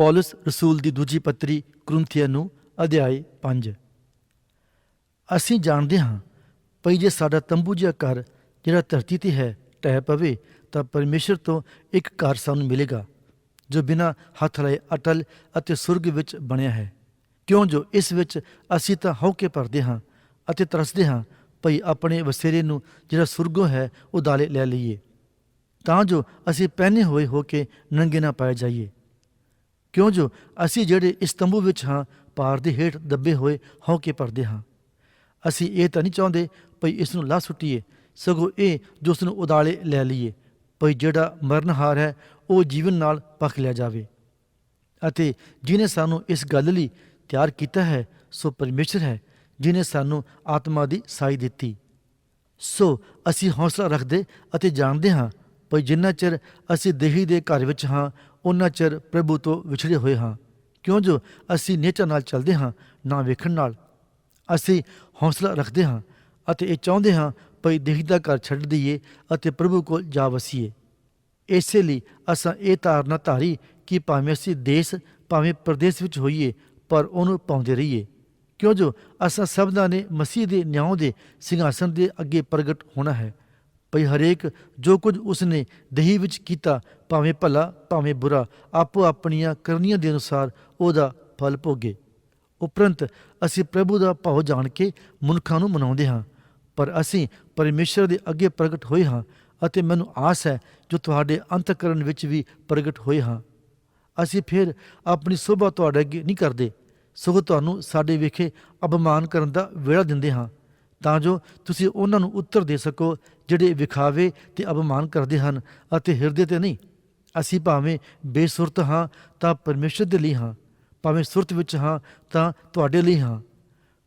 ਪੌਲਸ ਰਸੂਲ ਦੀ ਦੂਜੀ ਪੱਤਰੀ ਕੁਰਿੰਥੀਆਂ ਨੂੰ ਅਧਿਆਇ 5 ਅਸੀਂ ਜਾਣਦੇ ਹਾਂ ਭਈ ਜੇ ਸਾਡਾ ਤੰਬੂ ਜਿਹਾ ਘਰ ਜਿਹੜਾ ਧਰਤੀ ਤੇ ਹੈ ਟਹਿ ਪਵੇ ਤਾਂ ਪਰਮੇਸ਼ਰ ਤੋਂ ਇੱਕ ਘਰ ਸਾਨੂੰ ਮਿਲੇਗਾ ਜੋ ਬਿਨਾਂ ਹੱਥ ਲਏ ਅਟਲ ਅਤੇ ਸੁਰਗ ਵਿੱਚ ਬਣਿਆ ਹੈ ਕਿਉਂ ਜੋ ਇਸ ਵਿੱਚ ਅਸੀਂ ਤਾਂ ਹਉਕੇ ਭਰਦੇ ਹਾਂ ਅਤੇ ਤਰਸਦੇ ਹਾਂ ਭਈ ਆਪਣੇ ਵਸੇਰੇ ਨੂੰ ਜਿਹੜਾ ਸੁਰਗੋਂ ਹੈ ਉਦਾਲੇ ਲੈ ਲਈਏ ਤਾਂ ਜੋ ਅਸੀਂ ਪਹਿਨੇ ਹੋਏ ਹੋ ਕੇ ਨੰਗੇ ਨਾ ਪਾਏ ਜਾਈਏ ਕਿਉਂ ਜੋ ਅਸੀਂ ਜਿਹੜੇ ਇਸ ਤੰਬੂ ਵਿੱਚ ਹਾਂ, ਪਾਰ ਦੇ ਹੇਠ ਦੱਬੇ ਹੋਏ ਹੌਕੇ ਪਰਦੇ ਹਾਂ। ਅਸੀਂ ਇਹ ਤਾਂ ਨਹੀਂ ਚਾਹੁੰਦੇ ਭਈ ਇਸ ਨੂੰ ਲਾ ਸੁੱਟੀਏ, ਸਗੋਂ ਇਹ ਜੋ ਉਸ ਨੂੰ ਉਦਾਲੇ ਲੈ ਲਈਏ, ਭਈ ਜਿਹੜਾ ਮਰਨਹਾਰ ਹੈ, ਉਹ ਜੀਵਨ ਨਾਲ ਪਖ ਲਿਆ ਜਾਵੇ। ਅਤੇ ਜਿਨੇ ਸਾਨੂੰ ਇਸ ਗੱਲ ਲਈ ਤਿਆਰ ਕੀਤਾ ਹੈ, ਸੋ ਪਰਮੇਸ਼ਰ ਹੈ, ਜਿਨੇ ਸਾਨੂੰ ਆਤਮਾ ਦੀ ਸਾਈ ਦਿੱਤੀ। ਸੋ ਅਸੀਂ ਹੌਸਲਾ ਰੱਖਦੇ ਅਤੇ ਜਾਣਦੇ ਹਾਂ ਭਈ ਜਿੰਨਾ ਚਿਰ ਅਸੀਂ ਦੇਹੀ ਦੇ ਘਰ ਵਿੱਚ ਹਾਂ ਉਹਨਾਂ ਚਿਰ ਪ੍ਰਭੂ ਤੋਂ ਵਿਛੜੇ ਹੋਏ ਹਾਂ। ਕਿਉਂ ਜੋ ਅਸੀਂ ਨੇਚਰ ਨਾਲ ਚੱਲਦੇ ਹਾਂ, ਨਾ ਵੇਖਣ ਨਾਲ। ਅਸੀਂ ਹੌਸਲਾ ਰੱਖਦੇ ਹਾਂ ਅਤੇ ਇਹ ਚਾਹੁੰਦੇ ਹਾਂ ਭਈ ਦੇਹੀ ਦਾ ਘਰ ਛੱਡ ਦਈਏ ਅਤੇ ਪ੍ਰਭੂ ਕੋਲ ਜਾ ਵਸੀਏ। ਇਸੇ ਲਈ ਅਸਾਂ ਇਹ ਧਾਰਨਾ ਧਾਰੀ ਕਿ ਭਾਵੇਂ ਅਸੀਂ ਦੇਸ਼, ਭਾਵੇਂ ਪ੍ਰਦੇਸ਼ ਵਿੱਚ ਹੋਈਏ, ਪਰ ਉਹਨੂੰ ਪਾਉਂਦੇ ਰਹੀਏ। ਕਿਉਂ ਜੋ ਅਸਾਂ ਸਭਨਾਂ ਨੇ ਮਸੀਹ ਦੇ ਨਿਆਂ ਦੇ ਸਿੰਘਾਸਨ ਦੇ ਅੱਗੇ ਪ੍ਰਗਟ ਹੋਣਾ ਹੈ। ਭਈ ਹਰੇਕ ਜੋ ਕੁਝ ਉਸਨੇ ਦਹੀ ਵਿੱਚ ਕੀਤਾ, ਭਾਵੇਂ ਭਲਾ, ਭਾਵੇਂ ਬੁਰਾ, ਆਪੋ ਆਪਣੀਆਂ ਕਰਨੀਆਂ ਦੇ ਅਨੁਸਾਰ ਉਹਦਾ ਫਲ ਭੋਗੇ। ਉਪਰੰਤ ਅਸੀਂ ਪ੍ਰਭੂ ਦਾ ਭਾਵ ਜਾਣ ਕੇ ਮਨੁੱਖਾਂ ਨੂੰ ਮਨਾਉਂਦੇ ਹਾਂ, ਪਰ ਅਸੀਂ ਪਰਮੇਸ਼ਰ ਦੇ ਅੱਗੇ ਪ੍ਰਗਟ ਹੋਏ ਹਾਂ ਅਤੇ ਮੈਨੂੰ ਆਸ ਹੈ ਜੋ ਤੁਹਾਡੇ ਅੰਤਕਰਨ ਵਿੱਚ ਵੀ ਪ੍ਰਗਟ ਹੋਏ ਹਾਂ। ਅਸੀਂ ਫਿਰ ਆਪਣੀ ਸੋਭਾ ਤੁਹਾਡੇ ਅੱਗੇ ਨਹੀਂ ਕਰਦੇ, ਸਗੋਂ ਤੁਹਾਨੂੰ ਸਾਡੇ ਵਿਖੇ ਅਪਮਾਨ ਕਰਨ ਦਾ ਵੇਲਾ ਦਿੰਦੇ ਹਾਂ, ਤਾਂ ਜੋ ਤੁਸੀਂ ਉਹਨਾਂ ਨੂੰ ਉੱਤਰ ਦੇ ਸਕੋ ਜਿਹੜੇ ਵਿਖਾਵੇ ਤੇ ਅਪਮਾਨ ਕਰਦੇ ਹਨ ਅਤੇ ਹਿਰਦੇ ਤੇ ਨਹੀਂ। ਅਸੀਂ ਭਾਵੇਂ ਬੇਸੁਰਤ ਹਾਂ ਤਾਂ ਪਰਮੇਸ਼ਰ ਦੇ ਲਈ ਹਾਂ, ਭਾਵੇਂ ਸੁਰਤ ਵਿੱਚ ਹਾਂ ਤਾਂ ਤੁਹਾਡੇ ਲਈ ਹਾਂ।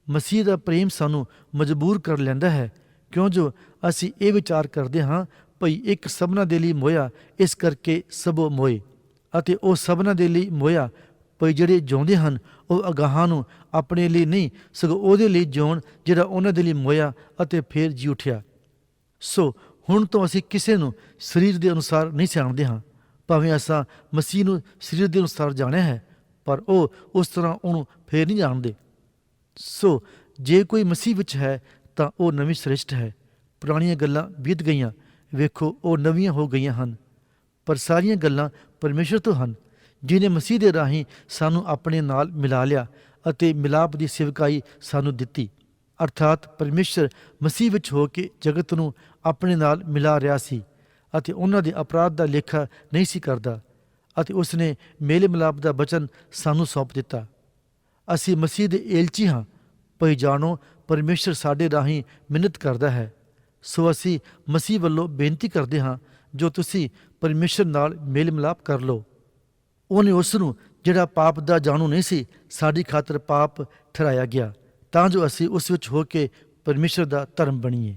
ਮਸੀਹ ਦਾ ਪ੍ਰੇਮ ਸਾਨੂੰ ਮਜਬੂਰ ਕਰ ਲੈਂਦਾ ਹੈ, ਕਿਉਂ ਜੋ ਅਸੀਂ ਇਹ ਵਿਚਾਰ ਕਰਦੇ ਹਾਂ, ਭਈ ਇੱਕ ਸਭਨਾ ਦੇ ਲਈ ਮੋਇਆ ਇਸ ਕਰਕੇ ਸਭੋ ਮੋਏ ਅਤੇ ਉਹ ਸਭਨਾ ਦੇ ਲਈ ਮੋਇਆ, ਭਈ ਜਿਹੜੇ ਜਿਉਂਦੇ ਹਨ, ਉਹ ਅਗਾਹਾਂ ਨੂੰ ਆਪਣੇ ਲਈ ਨਹੀਂ, ਸਗੋਂ ਉਹਦੇ ਲਈ ਜਿਉਣ ਜਿਹੜਾ ਉਹਨਾਂ ਦੇ ਲਈ ਮੋਇਆ ਅਤੇ ਫੇਰ ਜੀ ਉਠਿਆ। ਸੋ ਹੁਣ ਤੋਂ ਅਸੀਂ ਕਿਸੇ ਨੂੰ ਸਰੀਰ ਦੇ ਅਨੁਸਾਰ ਨਹੀਂ ਸਿਆਣਦੇ ਹਾਂ। ਭਾਵੇਂ ਅਸਾਂ ਮਸੀਹ ਨੂੰ ਸਰੀਰ ਦੇ ਅਨੁਸਾਰ ਜਾਣਿਆ ਹੈ, ਪਰ ਉਹ ਉਸ ਤਰ੍ਹਾਂ ਉਹਨੂੰ ਫੇਰ ਨਹੀਂ ਜਾਣਦੇ। ਸੋ ਜੇ ਕੋਈ ਮਸੀਹ ਵਿੱਚ ਹੈ, ਤਾਂ ਉਹ ਨਵੀਂ ਸ੍ਰਿਸ਼ਟ ਹੈ। ਪੁਰਾਣੀਆਂ ਗੱਲਾਂ ਬੀਤ ਗਈਆਂ। ਵੇਖੋ, ਉਹ ਨਵੀਆਂ ਹੋ ਗਈਆਂ ਹਨ। ਪਰ ਸਾਰੀਆਂ ਗੱਲਾਂ ਪਰਮੇਸ਼ਰ ਤੋਂ ਹਨ ਜਿਨੇ ਮਸੀਹ ਦੇ ਰਾਹੀਂ ਸਾਨੂੰ ਆਪਣੇ ਨਾਲ ਮਿਲਾ ਲਿਆ ਅਤੇ ਮਿਲਾਪ ਦੀ ਸਿਵਕਾਈ ਸਾਨੂੰ ਦਿੱਤੀ। ਅਰਥਾਤ ਪਰਮੇਸ਼ਰ ਮਸੀਹ ਵਿੱਚ ਹੋ ਕੇ ਜਗਤ ਨੂੰ ਆਪਣੇ ਨਾਲ ਮਿਲਾ ਰਿਹਾ ਸੀ ਅਤੇ ਉਹਨਾਂ ਦੇ ਅਪਰਾਧ ਦਾ ਲੇਖਾ ਨਹੀਂ ਸੀ ਕਰਦਾ ਅਤੇ ਉਸਨੇ ਮੇਲ ਮਿਲਾਪ ਦਾ ਬਚਨ ਸਾਨੂੰ ਸੌਂਪ ਦਿੱਤਾ। ਅਸੀਂ ਮਸੀਹ ਦੇ ਏਲਚੀ ਹਾਂ, ਭਈ ਜਾਣੋ ਪਰਮੇਸ਼ਰ ਸਾਡੇ ਰਾਹੀਂ ਮਿਹਨਤ ਕਰਦਾ ਹੈ। ਸੋ ਅਸੀਂ ਮਸੀਹ ਵੱਲੋਂ ਬੇਨਤੀ ਕਰਦੇ ਹਾਂ, ਜੋ ਤੁਸੀਂ ਪਰਮੇਸ਼ਰ ਨਾਲ ਮੇਲ ਮਿਲਾਪ ਕਰ ਲਓ। ਉਹਨੇ ਉਸ ਨੂੰ ਜਿਹੜਾ ਪਾਪ ਦਾ ਜਾਣੂ ਨਹੀਂ ਸੀ, ਸਾਡੀ ਖਾਤਰ ਪਾਪ ਠਹਿਰਾਇਆ ਗਿਆ। ਤਾਂ ਜੋ ਅਸੀਂ ਉਸ ਵਿੱਚ ਹੋ ਕੇ ਪਰਮੇਸ਼ਰ ਦਾ ਧਰਮ ਬਣੀਏ।